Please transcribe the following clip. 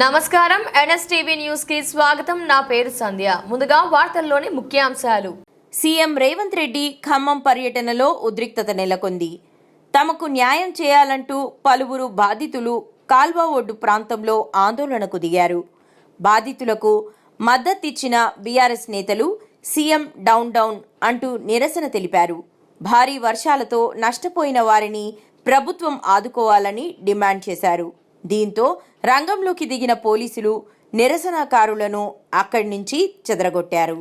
నమస్కారం. ఎన్ఎస్టీవీ న్యూస్కి స్వాగతం. నా పేరు సంధ్య. ముందుగా వార్తల్లోని ముఖ్యాంశాలు. సీఎం రేవంత్ రెడ్డి ఖమ్మం పర్యటనలో ఉద్రిక్తత నెలకొంది. తమకు న్యాయం చేయాలంటూ పలువురు బాధితులు కాల్వ ఒడ్డు ప్రాంతంలో ఆందోళనకు దిగారు. బాధితులకు మద్దతిచ్చిన బీఆర్ఎస్ నేతలు సీఎం డౌన్ డౌన్ అంటూ నిరసన తెలిపారు. భారీ వర్షాలతో నష్టపోయిన వారిని ప్రభుత్వం ఆదుకోవాలని డిమాండ్ చేశారు. దీంతో రంగంలోకి దిగిన పోలీసులు నిరసనకారులను అక్కడి నుంచి చెదరగొట్టారు.